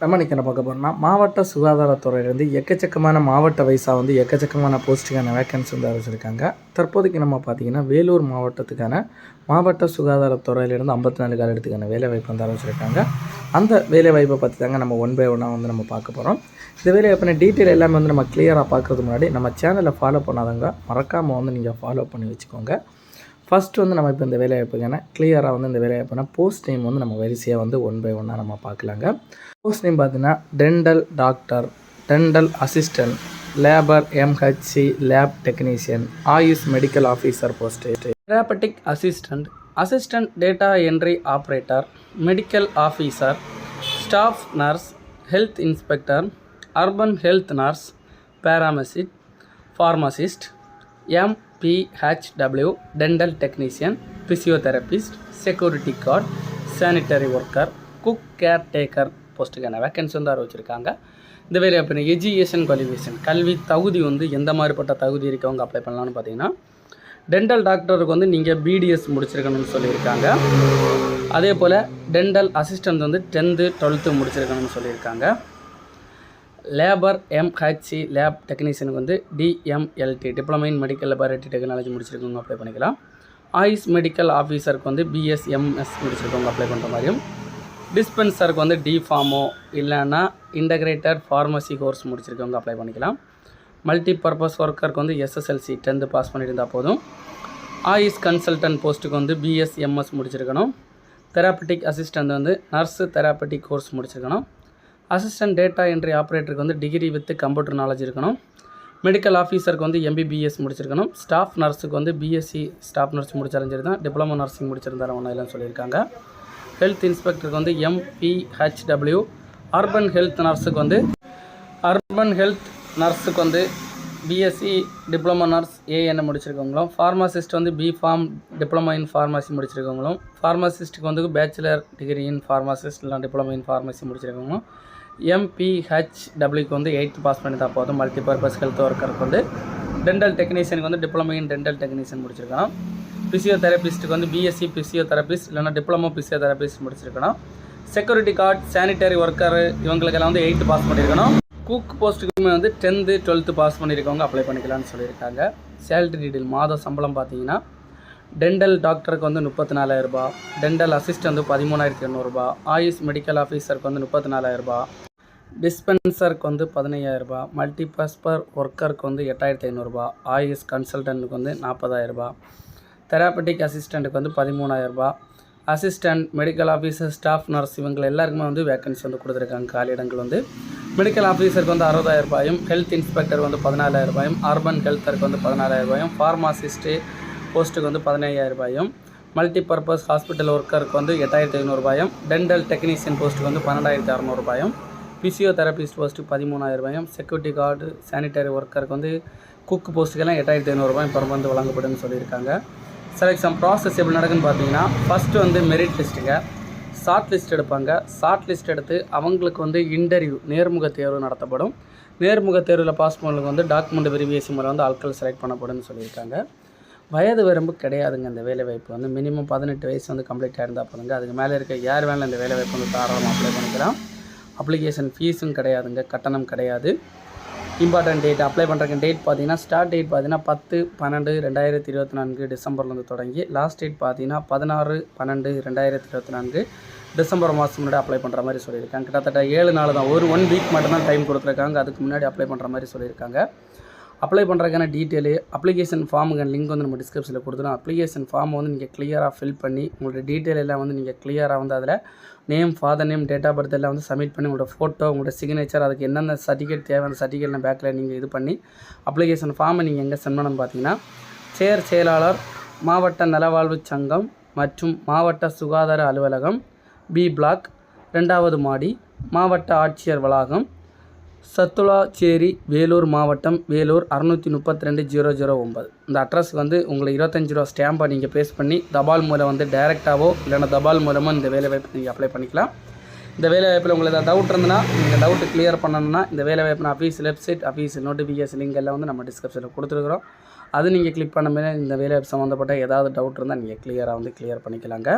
நம்ம இன்றைக்கி என்ன பார்க்க போகிறோம்னா மாவட்ட சுகாதாரத்துறையிலேருந்து எக்கச்சக்கமான மாவட்ட வைஸாக வந்து எக்கச்சக்கமான போஸ்ட்டுக்கான வேக்கன்சி வந்து அறிவிச்சிருக்காங்க தற்போதைக்கு நம்ம பார்த்தீங்கன்னா வேலூர் மாவட்டத்துக்கான மாவட்ட சுகாதாரத்துறையிலேருந்து ஐம்பத்தி நாலு காலத்துக்கான வேலை வாய்ப்பு வந்து அறிவிச்சிருக்காங்க அந்த வேலை வாய்ப்பை பற்றி தாங்க நம்ம ஒன் பை ஒன்னாக வந்து நம்ம பார்க்க போகிறோம் இந்த வேலை வாய்ப்பின டீட்டெயில் எல்லாமே வந்து நம்ம கிளியராக பார்க்கறதுக்கு முன்னாடி நம்ம சேனலை ஃபாலோ பண்ணாதவங்க மறக்காமல் வந்து நீங்கள் ஃபாலோ பண்ணி வச்சுக்கோங்க. ஃபஸ்ட்டு வந்து நம்ம இப்போ இந்த வேலைவாய்ப்புக்கான கிளியராக வந்து இந்த வேலைவாய்ப்புனா போஸ்ட் நேம் வந்து நம்ம வரிசையாக வந்து ஒன் பை ஒன்னாக நம்ம பார்க்கலாங்க. போஸ்ட் நேம் பார்த்தீங்கன்னா dental doctor dental assistant labour M H C lab technician AYUSH medical officer post therapeutic assistant assistant data entry operator medical officer staff nurse health inspector urban health nurse paramedic pharmacist P H W dental technician physiotherapist security guard sanitary worker cook caretaker போஸ்ட்டுக்கான vacancy வந்து அறிவிச்சிருக்காங்க இந்த வேலை அப்போ education qualification கல்வி தகுதி வந்து எந்த மாதிரிப்பட்ட தகுதி இருக்கவங்க அப்ளை பண்ணலாம்னு பார்த்தீங்கன்னா டென்டல் டாக்டருக்கு வந்து நீங்கள் பிடிஎஸ் முடிச்சிருக்கணும்னு சொல்லியிருக்காங்க. அதே போல் டென்டல் அசிஸ்டன்ட் வந்து டென்த்து டுவெல்த்து முடிச்சிருக்கணும்னு சொல்லியிருக்காங்க. Labour M H C lab டெக்னீஷியனுக்கு வந்து D M L T diploma in medical laboratory technology முடிச்சிருக்கவங்க apply பண்ணிக்கலாம். ஆயுஷ் மெடிக்கல் ஆஃபீஸருக்கு வந்து பிஎஸ்எம்எஸ் முடிச்சிருக்கவங்க அப்ளை பண்ணுற மாதிரியும் டிஸ்பென்சருக்கு வந்து டி ஃபார்மோ இல்லைன்னா இன்டகிரேட்டட் ஃபார்மசி கோர்ஸ் முடிச்சிருக்கவங்க அப்ளை பண்ணிக்கலாம். மல்டி பர்பஸ் ஒர்க்கருக்கு வந்து எஸ்எஸ்எல்சி டென்த்து பாஸ் பண்ணியிருந்தால் போதும். ஆயுஷ் கன்சல்டன்ட் போஸ்ட்டுக்கு வந்து பிஎஸ்எம்எஸ் முடிச்சிருக்கணும். தெராப்பட்டிக் அசிஸ்டன்ட் வந்து நர்ஸு தெராப்பட்டிக் கோர்ஸ் முடிச்சிருக்கணும். அசிஸ்டன்ட் டேட்டா என்ட்ரி ஆப்ரேட்டருக்கு வந்து டிகிரி வித் கம்ப்யூட்டர் நாலேஜ் இருக்கணும். மெடிக்கல் ஆஃபீஸருக்கு வந்து எம்பிபிஎஸ் முடிச்சிருக்கணும். ஸ்டாஃப் நர்ஸுக்கு வந்து பிஎஸ்சி ஸ்டாஃப் நர்ஸ் முடிச்சாலும் சரி தான். டிப்ளமோ நர்சிங் முடிச்சிருந்தாலும் ஒன்றும் இல்லைன்னு சொல்லியிருக்காங்க. ஹெல்த் இன்ஸ்பெக்டருக்கு வந்து எம்பிஹெச்டபிள்யூ அர்பன் ஹெல்த் நர்ஸுக்கு வந்து அர்பன் ஹெல்த் நர்ஸுக்கு வந்து பிஎஸ்சி டிப்ளமோ நர்ஸ் ஏஎன்எம் முடிச்சிருக்கவங்களும் ஃபார்மாசிஸ்ட் வந்து பிஃபார்ம் டிப்ளமோ இன் ஃபார்மசி முடிச்சிருக்கவங்களும் ஃபார்மசிஸ்ட்டுக்கு வந்து பேச்சுலர் டிகிரி இன் ஃபார்மசிஸ்ட் இல்லை டிப்ளமோ இன் ஃபார்மசி முடிச்சிருக்கவங்களும் எம்பிஹெச்டபிள்யூக்கு வந்து எயித்து பாஸ் பண்ணி தான் போதும். மல்டி பர்பஸ் ஹெல்த் ஒர்க்கருக்கு வந்து டென்டல் டெக்னீஷியனுக்கு வந்து டிப்ளமோ இன் டென்டல் டெக்னீஷியன் முடிச்சிருக்கணும். ஃபிசியோதெரபிஸ்ட்டுக்கு வந்து பிஎஸ்சி ஃபிசியோதெரபிஸ்ட் இல்லைனா டிப்ளமோ ஃபிசியோதெரபிஸ்ட் முடிச்சிருக்கணும். செக்யூரிட்டி கார்டு சானிட்டரி ஒர்க்கர் இவங்களுக்கெல்லாம் வந்து எயித்து பாஸ் பண்ணியிருக்கணும் குக் போஸ்ட்டுக்குமே வந்து டென்த்து டுவெல்த்து பாஸ் பண்ணியிருக்கவங்க அப்ளை பண்ணிக்கலாம்னு சொல்லியிருக்காங்க. சேலரி டீடைல் மாத சம்பளம் பார்த்தீங்கன்னா டென்டல் டாக்டருக்கு வந்து முப்பத்தி நாலாயிரரூபா டென்டல் அசிஸ்டன்ட் வந்து பதிமூணாயிரத்தி எண்ணூறுபா ஆயுஷ் மெடிக்கல் ஆஃபீஸருக்கு வந்து முப்பத்தி நாலாயிரரூபா டிஸ்பென்சருக்கு வந்து பதினையாயிரரூபா மல்டிபஸ்பர் ஒர்க்கருக்கு வந்து எட்டாயிரத்தி ஐநூறுரூபா ஆயுஷ் கன்சல்டண்ட்டுக்கு வந்து நாற்பதாயிரரூபா தெராப்பட்டிக் அசிஸ்டண்ட்டுக்கு வந்து பதிமூணாயிரரூபா assistant medical officer staff nurse இவங்க எல்லாருக்குமே வந்து வேக்கன்சி வந்து கொடுத்துருக்காங்க. காலியிடங்கள் வந்து மெடிக்கல் ஆஃபீஸருக்கு வந்து அறுபதாயிரம் ரூபாயும் ஹெல்த் இன்ஸ்பெக்டர் வந்து பதினாலாயிரம் ரூபாயும் அர்பன் ஹெல்த்தருக்கு வந்து பதினாலாயிரம் ரூபாயும் ஃபார்மாசிஸ்ட்டு போஸ்ட்டுக்கு வந்து பதினையாயிரம் ரூபாயும் மல்டி பர்பஸ் ஹாஸ்பிட்டல் ஒர்க்கருக்கு வந்து எட்டாயிரத்தி ஐநூறுபாயும் டென்டல் டெக்னீஷியன் போஸ்ட்டுக்கு வந்து பன்னெண்டாயிரத்தி அறநூறுபாயும் ஃபிசியோதெரபிஸ்ட் ஃபஸ்ட்டு பதிமூணாயிரம் ரூபாயும் செக்யூரிட்டி கார்டு சானிட்டரி ஒர்க்கருக்கு வந்து குக் போஸ்ட்டுக்கெல்லாம் எட்டாயிரத்தி ஐநூறுபாயும் பரம் வந்து வழங்கப்படும்னு சொல்லியிருக்காங்க. செலெக்ஷன் ப்ராசஸ் எப்படி நடக்குன்னு பார்த்தீங்கன்னா ஃபஸ்ட்டு வந்து மெரிட் லிஸ்ட்டுங்க ஷார்ட் லிஸ்ட் எடுப்பாங்க. ஷார்ட் லிஸ்ட் எடுத்து அவங்களுக்கு வந்து இன்டர்வியூ நேர்முக தேர்வு நடத்தப்படும். நேர்முக தேர்வில் பாஸ் பண்ணவங்களுக்கு வந்து டாக்குமெண்ட் வெரிஃபிகேஷன் முறை வந்து ஆட்கள் செலக்ட் பண்ணப்படும்னு சொல்லியிருக்காங்க. வயது வரம்பு கிடையாதுங்க. இந்த வேலைவாய்ப்பு வந்து மினிமம் பதினெட்டு வயசு வந்து கம்ப்ளீட் ஆயிருந்தால் போதுங்க. அதுக்கு மேலே இருக்க யார் வேணாலும் இந்த வேலைவாய்ப்பு வந்து தாராளமாக அப்ளை பண்ணிக்கலாம். அப்ளிகேஷன் ஃபீஸும் கிடையாதுங்க கட்டணம் கிடையாது. இம்பார்ட்டன்ட் டேட் அப்ளை பண்ணுறக்கு டேட் பார்த்தீங்கன்னா ஸ்டார்ட் டேட் பார்த்தீங்கன்னா பத்து பன்னெண்டு ரெண்டாயிரத்தி இருபத்தி நான்கு டிசம்பர்லேருந்து தொடங்கி லாஸ்ட் டேட் பார்த்தீங்கன்னா பதினாறு பன்னெண்டு ரெண்டாயிரத்தி இருபத்தி நான்கு டிசம்பர் மாதம் முன்னாடி அப்ளை பண்ணுற மாதிரி சொல்லியிருக்காங்க. கிட்டத்தட்ட ஏழு நாள் தான். ஒரு ஒன் வீக் மட்டும்தான் டைம் கொடுத்துருக்காங்க. அதுக்கு முன்னாடி அப்ளை பண்ணுற மாதிரி சொல்லியிருக்காங்க. அப்ளை பண்ணுறதுக்கான டீட்டெயிலு அப்ளிகேஷன் ஃபார்முங்க லிங்க் வந்து நம்ம டிஸ்கிரிப்ஷனில் கொடுத்துருவோம் அப்ளிகேஷன் ஃபார்மை வந்து நீங்கள் கிளியராக ஃபில் பண்ணி உங்களோட டீட்டெயில் எல்லாம் வந்து நீங்கள் கிளியராக வந்து அதில் name father name date of birth எல்லாம் வந்து சப்மிட் பண்ணி உங்களோட ஃபோட்டோ உங்களோட சிக்னேச்சர் அதுக்கு என்னென்ன சர்டிஃபிகேட் தேவை அந்த சர்டிஃபிகேட்லாம் பேக்கில் நீங்கள் இது பண்ணி அப்ளிகேஷன் ஃபார்மை நீங்கள் எங்கே சென்ட் பண்ணணும்னு பார்த்தீங்கன்னா செயற் செயலாளர் மாவட்ட நலவாழ்வு சங்கம் மற்றும் மாவட்ட சுகாதார அலுவலகம் பி பிளாக் ரெண்டாவது மாடி மாவட்ட ஆட்சியர் வளாகம் சத்துலாச்சேரி வேலூர் மாவட்டம் வேலூர் அறநூற்றி முப்பத்தி ரெண்டு ஜீரோ ஜீரோ ஒம்பது இந்த அட்ரஸ்க்கு வந்து உங்களை இருபத்தஞ்சி ரூபா ஸ்டாம்பை நீங்கள் பேஸ் பண்ணி தபால் மூலம் வந்து டைரெக்டாகவோ இல்லைன்னா தபால் மூலமாக இந்த வேலைவாய்ப்பு நீங்கள் அப்ளை பண்ணிக்கலாம். இந்த வேலைவாய்ப்பில் உங்களுக்கு ஏதாவது டவுட் இருந்ததுன்னா நீங்கள் டவுட்டு கிளியர் பண்ணணும்னா இந்த வேலைவாய்ப்பு office website office notification link எல்லாம் வந்து நம்ம டிஸ்கிரிப்ஷனில் கொடுத்துருக்குறோம். அது நீங்கள் கிளிக் பண்ண இந்த வேலைவாய்ப்பு சம்மந்தப்பட்ட ஏதாவது டவுட் இருந்தால் நீங்கள் கிளியராக வந்து கிளியர் பண்ணிக்கலாங்க.